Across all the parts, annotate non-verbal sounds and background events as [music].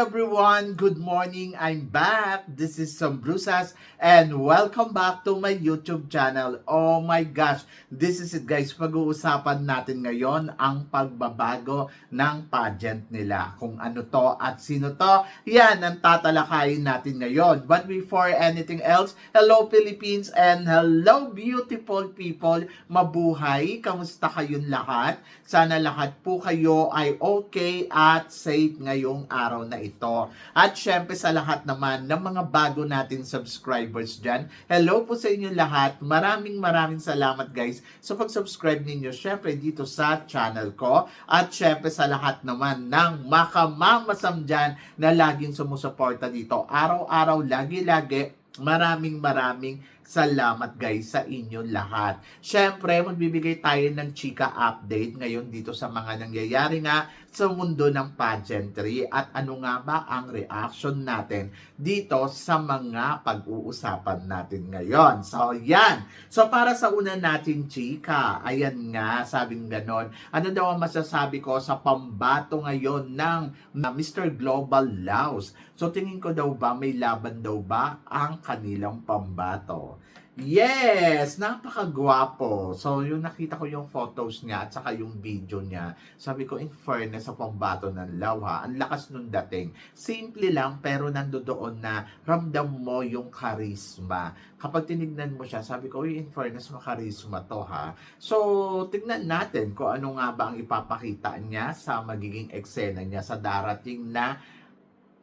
Everyone! Good morning! I'm back! This is Some Brusas and welcome back to my YouTube channel. Oh my gosh! This is it guys. Pag-uusapan natin ngayon ang pagbabago ng pageant nila. Kung ano to at sino to, yan ang tatalakayin natin ngayon. But before anything else, hello Philippines and hello beautiful people! Mabuhay! Kamusta kayong lahat? Sana lahat po kayo ay okay at safe ngayong araw na ito. At syempre sa lahat naman ng mga bago natin subscribers dyan, hello po sa inyo lahat. Maraming maraming salamat guys sa pag-subscribe ninyo syempre dito sa channel ko. At syempre sa lahat naman ng makamamasam dyan na laging sumusuporta dito. Araw-araw, lagi-lagi, maraming maraming salamat guys sa inyo lahat. Syempre, magbibigay tayo ng chika update ngayon dito sa mga nangyayari nga sa mundo ng pageantry at ano nga ba ang reaction natin dito sa mga pag-uusapan natin ngayon. So, yan. So, para sa una natin chika, ayan nga, sabing ganon. Ano daw ang masasabi ko sa pambato ngayon ng Mr. Global Laos? So, tingin ko daw ba, may laban daw ba ang kanilang pambato? Yes! Napakagwapo. So, yung nakita ko yung photos niya at saka yung video niya, sabi ko, in fairness sa pambato ng Lawa, ang lakas nung dating. Simple lang, pero nandoon na ramdam mo yung charisma. Kapag tinignan mo siya, sabi ko, in fairness, makarisma to ha. So, tignan natin kung ano nga ba ang ipapakita niya sa magiging eksena niya sa darating na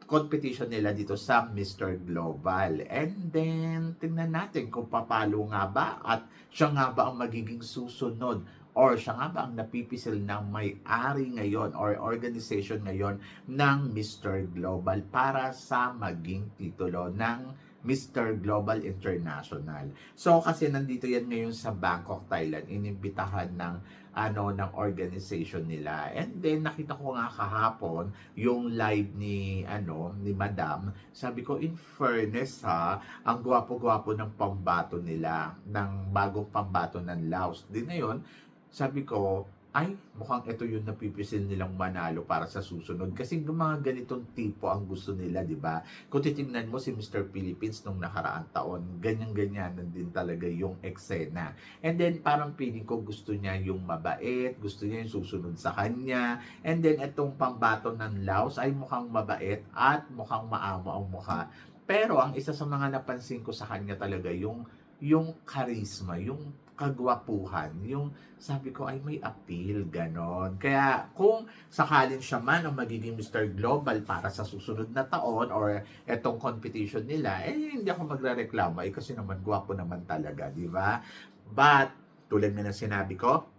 competition nila dito sa Mr. Global. And then, tingnan natin kung papalo nga ba at siya nga ba ang magiging susunod or siya nga ba ang napipisil ng may-ari ngayon or organization ngayon ng Mr. Global para sa maging titulo ng Mr. Global International. So kasi nandito yan ngayon sa Bangkok, Thailand, inimbitahan ng ano ng organization nila. And then nakita ko nga kahapon yung live ni ano ni Madam. Sabi ko in fairness ha, ang gwapo-gwapo ng pambato nila ng bagong pambato ng Laos. Din na yun, sabi ko ay, mukhang ito yung napipisil nilang manalo para sa susunod. Kasi mga ganitong tipo ang gusto nila, di ba? Kung titingnan mo si Mr. Philippines nung nakaraang taon, ganyan-ganyan din talaga yung eksena. And then, parang feeling ko gusto niya yung mabait, gusto niya yung susunod sa kanya. And then, itong pambato ng Laos ay mukhang mabait at mukhang maamo ang mukha. Pero, ang isa sa mga napansin ko sa kanya talaga, yung yung charisma, yung kagwapuhan, yung sabi ko ay may appeal, ganon. Kaya kung sakalin siya man ang magiging Mr. Global para sa susunod na taon or etong competition nila, eh hindi ako magre-reklamo eh kasi naman gwapo naman talaga, di ba? But, tulad na sinabi ko,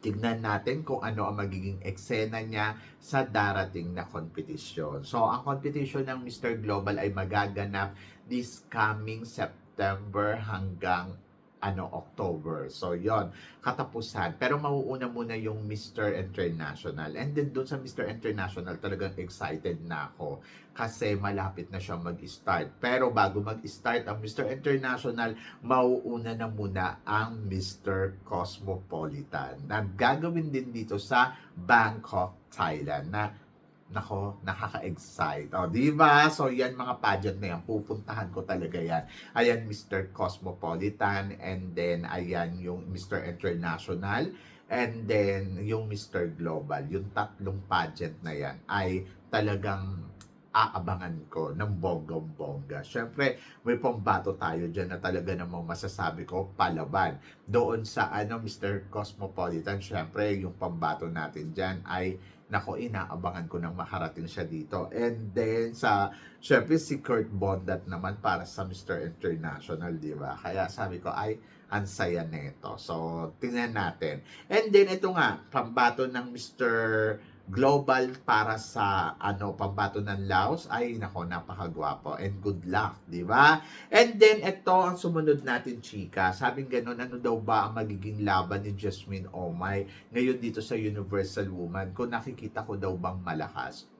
tignan natin kung ano ang magiging eksena niya sa darating na competition. So, ang competition ng Mr. Global ay magaganap this coming September hanggang ano October. So yon katapusan. Pero mauuna muna yung Mr. International. And then doon sa Mr. International talagang excited na ako kasi malapit na siya mag-start. Pero bago mag-start ang Mr. International, mauuna na muna ang Mr. Cosmopolitan. Na gagawin din dito sa Bangkok, Thailand na Nako, nakaka-excite. O, di ba? So, yan mga pageant na yan. Pupuntahan ko talaga yan. Ayan, Mr. Cosmopolitan. And then, ayan yung Mr. International. And then, yung Mr. Global. Yung tatlong pageant na yan ay talagang aabangan ko ng bonggong-bongga. Siyempre, may pambato tayo dyan na talaga namang masasabi ko palaban. Doon sa ano, Mr. Cosmopolitan, siyempre, yung pambato natin dyan ay nako, inaabangan ko nang makarating siya dito. And then, sa, syempre, si Kurt Bondat naman para sa Mr. International, di ba? Kaya sabi ko, ay, ang saya nito. So, tingnan natin. And then, ito nga, pambato ng Mr global para sa ano pambato ng Laos ay nako napakagwapo and good luck, di ba? And then ito ang sumunod natin chika. Sabing ganun ano daw ba ang magiging laban ni Jasmine Omay ngayon dito sa Universal Woman? Kung nakikita ko daw bang malakas.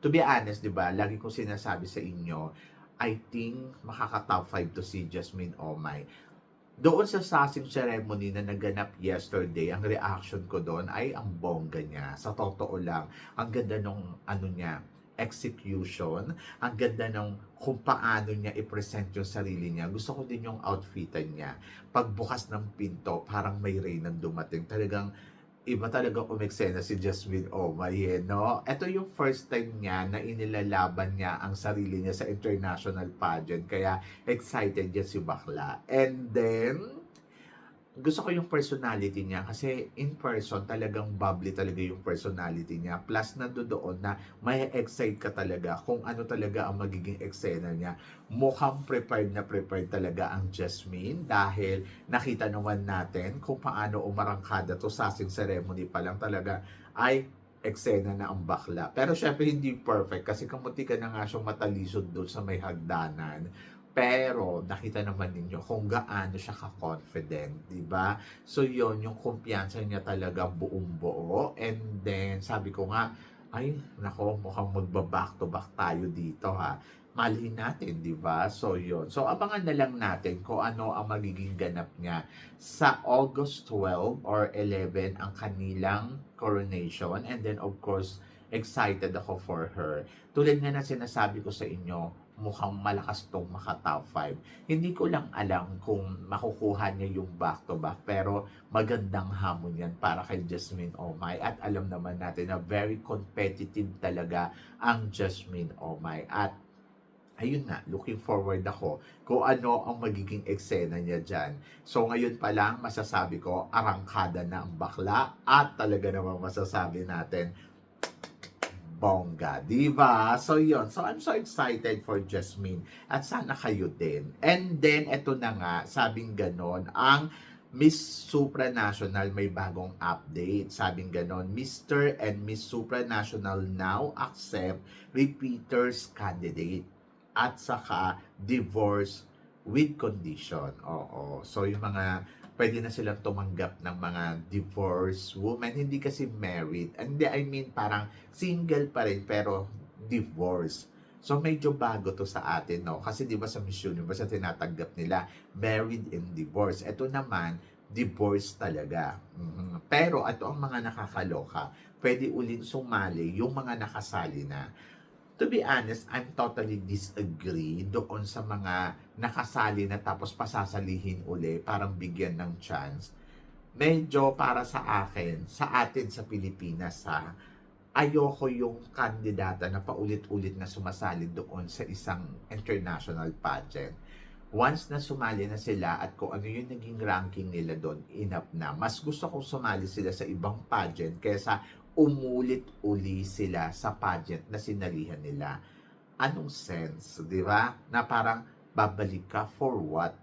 To be honest, di ba? Lagi ko sinasabi sa inyo, I think makaka-top 5 to si Jasmine Omay doon sa sasing ceremony na naganap yesterday, ang reaction ko doon ay ang bongga niya. Sa totoo lang, ang ganda nung ano niya, execution. Ang ganda ng kung paano niya i-present yung sarili niya. Gusto ko din yung outfitan niya. Pagbukas ng pinto, parang may rain ang dumating. Talagang iba talaga umeksena si Jasmine Omay, eh, no? Ito yung first time niya na inilalaban niya ang sarili niya sa international pageant. Kaya excited niya si Bakla. And then, gusto ko yung personality niya kasi in person talagang bubbly talaga yung personality niya. Plus nandoon na may excite ka talaga kung ano talaga ang magiging eksena niya. Mukhang prepared na prepared talaga ang Jasmine dahil nakita naman natin kung paano umarangkada to sa sing ceremony pa lang talaga ay eksena na ang bakla. Pero syempre hindi perfect kasi kamuti ka na nga siyang matalisod doon sa may hagdanan. Pero nakita naman ninyo kung gaano siya ka-confident, 'di ba? So 'yon yung kumpiyansa niya talaga buong buo. And then sabi ko nga, ay nako mukhang magba-back to back tayo dito ha. Malhin natin, 'di ba? So 'yon. So abangan na lang natin kung ano ang magiging ganap niya sa August 12 or 11 ang kanilang coronation and then of course excited ako for her. Tulad nga na sinasabi ko sa inyo, mukhang malakas tong maka top 5. Hindi ko lang alam kung makukuha niya yung back to back pero magandang hamon yan para kay Jasmine Omay at alam naman natin na very competitive talaga ang Jasmine Omay at ayun na, looking forward ako kung ano ang magiging eksena niya dyan. So ngayon pa lang, masasabi ko, arangkada na ang bakla at talaga namang masasabi natin, bongga, di ba? So, yon So, I'm so excited for Jasmine. At sana kayo din. And then, eto na nga, sabing ganon, ang Miss Supranational may bagong update. Sabing ganon, Mr. and Miss Supranational now accept repeaters candidate at saka divorce with condition. Oo. So, yung mga pwede na silang tumanggap ng mga divorced women. Hindi kasi married. Hindi, I mean, parang single pa rin, pero divorced. So, medyo bago to sa atin, no? Kasi di ba sa Miss Universe, sa tinatanggap nila, married and divorced. Ito naman, divorce talaga. Mhm. Pero, ito ang mga nakakaloka. Pwede ulit sumali yung mga nakasali na to be honest, I'm totally disagree doon sa mga nakasali na tapos pasasalihin uli, parang bigyan ng chance. Medyo para sa akin, sa atin sa Pilipinas ha, ayoko yung kandidata na paulit-ulit na sumasali doon sa isang international pageant. Once na sumali na sila at kung ano yung naging ranking nila doon, enough na. Mas gusto kong sumali sila sa ibang pageant kaysa umulit-uli sila sa pageant na sinalihan nila. Anong sense, di ba? Na parang babalik ka for what?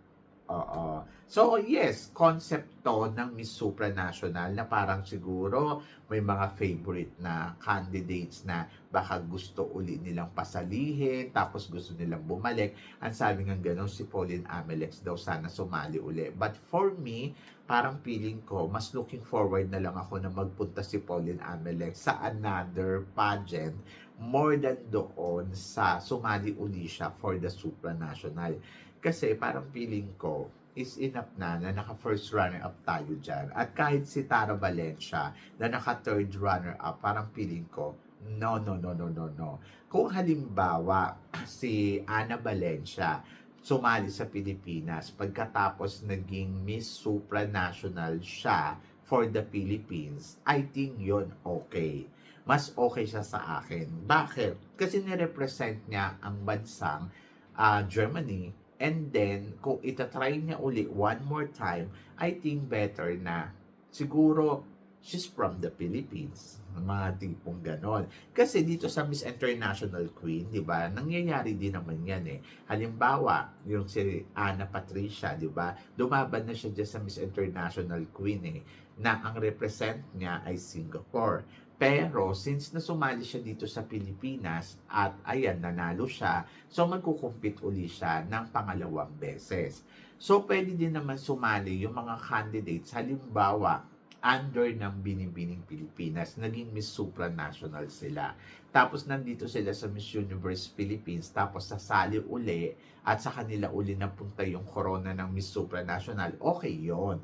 Oo. So, yes, concept to ng Miss Supranational na parang siguro may mga favorite na candidates na baka gusto uli nilang pasalihin, tapos gusto nilang bumalik. Ang sabi nga gano'n, si Pauline Amelex daw sana sumali uli. But for me, parang feeling ko, mas looking forward na lang ako na magpunta si Pauline Amelex sa another pageant more than doon sa sumali uli siya for the supranational. Kasi parang feeling ko, is enough na na naka first runner up tayo dyan. At kahit si Tara Valencia na naka third runner up, parang feeling ko, no, no, no, no, no, no. Kung halimbawa, [clears throat] si Ana Valencia sumali sa Pilipinas pagkatapos naging Miss Supranational siya for the Philippines, I think yon okay. Mas okay siya sa akin. Bakit? Kasi nirepresent niya ang bansang uh, Germany And then, kung itatry niya uli one more time, I think better na siguro she's from the Philippines. Mga tipong ganon. Kasi dito sa Miss International Queen, di ba, nangyayari din naman yan eh. Halimbawa, yung si Ana Patricia, di ba, dumaban na siya dyan sa Miss International Queen eh, na ang represent niya ay Singapore. Pero since nasumali siya dito sa Pilipinas at ayan, nanalo siya, so magkukumpit uli siya ng pangalawang beses. So pwede din naman sumali yung mga candidates, halimbawa, under ng Binibining Pilipinas, naging Miss Supranational sila. Tapos nandito sila sa Miss Universe Philippines, tapos sasali uli at sa kanila uli napunta yung corona ng Miss Supranational. Okay yon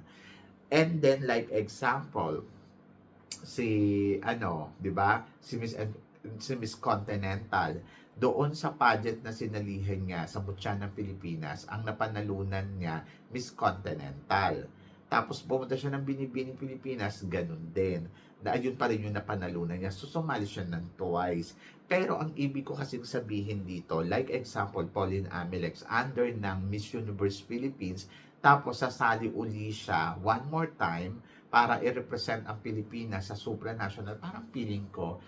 And then like example, si ano, 'di ba? Si Miss si Miss Continental, doon sa pageant na sinalihan niya sa Mutya ng Pilipinas, ang napanalunan niya, Miss Continental. Tapos pumunta siya ng Binibining Pilipinas, ganun din. Na ayun pa rin yung napanalunan niya. So sumali siya ng twice. Pero ang ibig ko kasi sabihin dito, like example, Pauline Amilex, under ng Miss Universe Philippines, tapos sasali uli siya one more time para i-represent ang Pilipinas sa supranational. Parang feeling ko,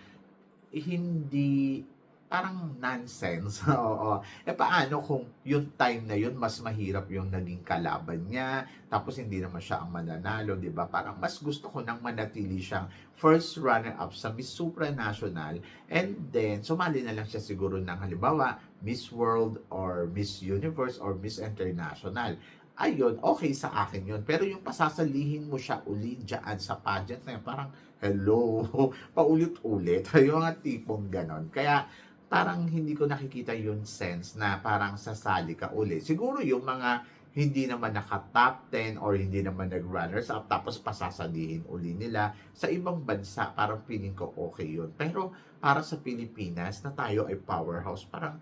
hindi parang nonsense. [laughs] Oo. E paano kung yung time na yun, mas mahirap yung naging kalaban niya, tapos hindi naman siya ang mananalo, di ba? Parang mas gusto ko nang manatili siyang first runner-up sa Miss Supranational, and then sumali na lang siya siguro ng halimbawa, Miss World or Miss Universe or Miss International. Ayun, okay sa akin yun. Pero yung pasasalihin mo siya uli dyan sa pageant na yun, parang, hello, [laughs] paulit-ulit. [laughs] Yung mga tipong ganon. Kaya, parang hindi ko nakikita yung sense na parang sasali ka uli. Siguro yung mga hindi naman naka-top 10 or hindi naman nag-runners up tapos pasasalihin uli nila sa ibang bansa, parang feeling ko okay yun. Pero para sa Pilipinas na tayo ay powerhouse, parang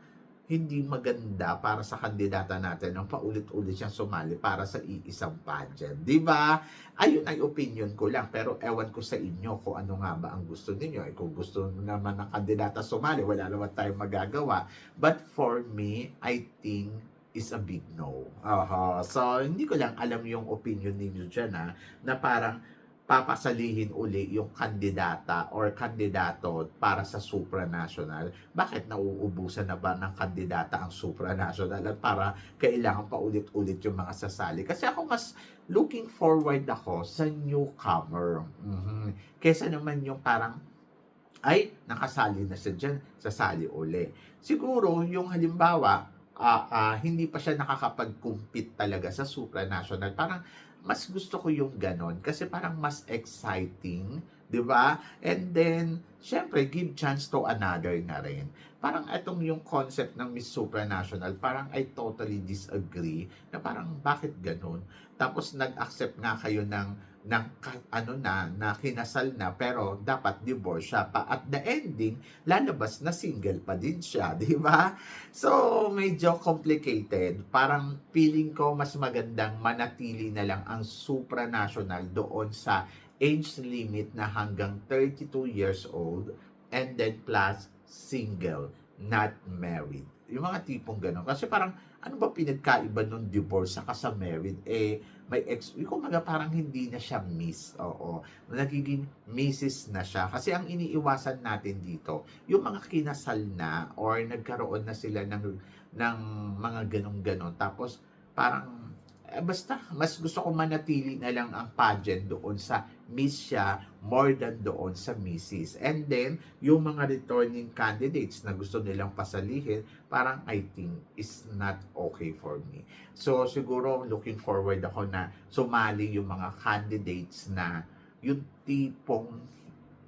hindi maganda para sa kandidata natin nang paulit-ulit siyang sumali para sa iisang pageant. Di ba? Ayun ay opinion ko lang. Pero ewan ko sa inyo kung ano nga ba ang gusto ninyo. Eh, kung gusto naman ng kandidata sumali, wala naman tayong magagawa. But for me, I think is a big no. Aha. So, hindi ko lang alam yung opinion ninyo dyan ha, na parang papasalihin uli yung kandidata or kandidato para sa supranational. Bakit nauubusan na ba ng kandidata ang supranational at para kailangan pa ulit-ulit yung mga sasali? Kasi ako mas looking forward ako sa newcomer. Mhm. Kesa naman yung parang ay, nakasali na siya dyan, sasali uli. Siguro, yung halimbawa, ah, ah, hindi pa siya nakakapag-compete talaga sa supranational. Parang mas gusto ko yung ganon kasi parang mas exciting, 'di ba? And then syempre give chance to another na rin. Parang itong yung concept ng Miss Supranational, parang I totally disagree na parang bakit ganon? Tapos nag-accept nga kayo ng ng ka- ano na, na kinasal na pero dapat divorce siya pa at the ending lalabas na single pa din siya, [laughs] di ba? So, medyo complicated. Parang feeling ko mas magandang manatili na lang ang supranational doon sa age limit na hanggang 32 years old and then plus single, not married. Yung mga tipong gano'n. Kasi parang, ano ba pinagkaiba nung divorce saka sa married? Eh, may ex, yung kumbaga parang hindi na siya miss. Oo. Nagiging misses na siya. Kasi ang iniiwasan natin dito, yung mga kinasal na or nagkaroon na sila ng, ng mga ganong-ganon. Tapos, parang, eh, basta, mas gusto ko manatili na lang ang pageant doon sa miss siya more than doon sa misses. And then, yung mga returning candidates na gusto nilang pasalihin, parang I think is not okay for me. So, siguro looking forward ako na sumali yung mga candidates na yung tipong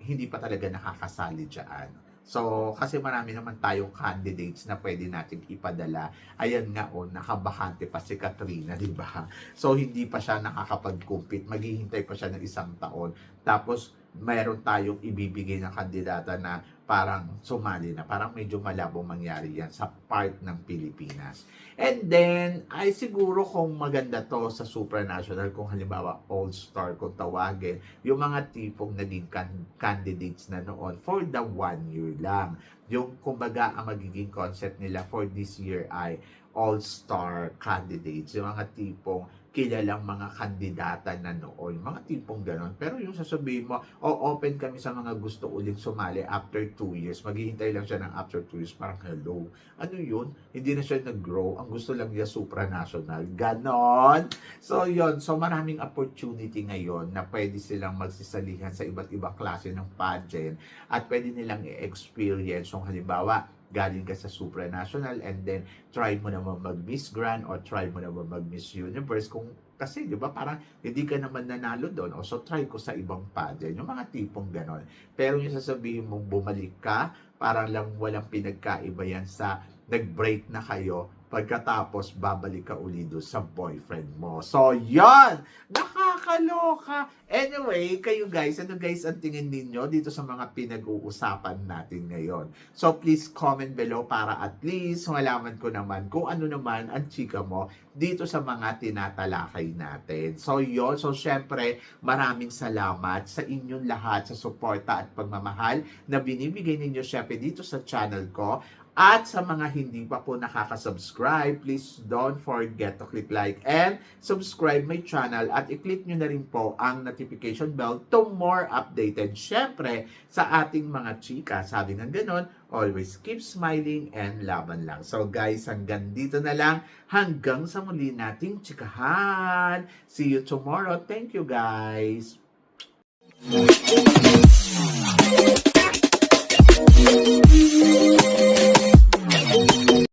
hindi pa talaga nakakasali dyan. So, kasi marami naman tayong candidates na pwede natin ipadala. Ayan nga o, nakabakante pa si Katrina, di ba? So, hindi pa siya nakakapag-compete. Maghihintay pa siya ng isang taon. Tapos, mayroon tayong ibibigay na kandidata na parang sumali na. Parang medyo malabong mangyari yan sa part ng Pilipinas. And then, ay siguro kung maganda to sa supranational, kung halimbawa all-star kung tawagin, yung mga tipong naging can- candidates na noon for the one year lang. Yung kumbaga ang magiging concept nila for this year ay all-star candidates. Yung mga tipong kilalang mga kandidata na noon. Mga tipong ganon. Pero yung sasabihin mo, oh, open kami sa mga gusto ulit sumali after 2 years. Maghihintay lang siya ng after 2 years. Parang, hello. Ano yun? Hindi na siya nag-grow. Ang gusto lang niya supranational. Ganon. So, yon So, maraming opportunity ngayon na pwede silang magsisalihan sa iba't ibang klase ng pageant at pwede nilang i-experience. So, halimbawa, galing ka sa supranational and then try mo naman mag-Miss Grand or try mo naman mag-Miss Universe kung kasi 'di ba parang hindi ka naman nanalo doon. O so try ko sa ibang pageant yung mga tipong ganon. Pero yung sasabihin mong bumalik ka parang lang walang pinagkaiba yan sa nag-break na kayo pagkatapos babalik ka uli doon sa boyfriend mo. So, yon Nakakaloka! Anyway, kayo guys, ano guys ang tingin ninyo dito sa mga pinag-uusapan natin ngayon? So, please comment below para at least malaman ko naman kung ano naman ang chika mo dito sa mga tinatalakay natin. So, yon So, syempre, maraming salamat sa inyong lahat sa suporta at pagmamahal na binibigay ninyo syempre dito sa channel ko. At sa mga hindi pa po nakaka-subscribe, please don't forget to click like and subscribe my channel at i-click nyo na rin po ang notification bell to more updated. Syempre, sa ating mga chika, sabi ng ganun, always keep smiling and laban lang. So guys, hanggang dito na lang. Hanggang sa muli nating chikahan. See you tomorrow. Thank you guys.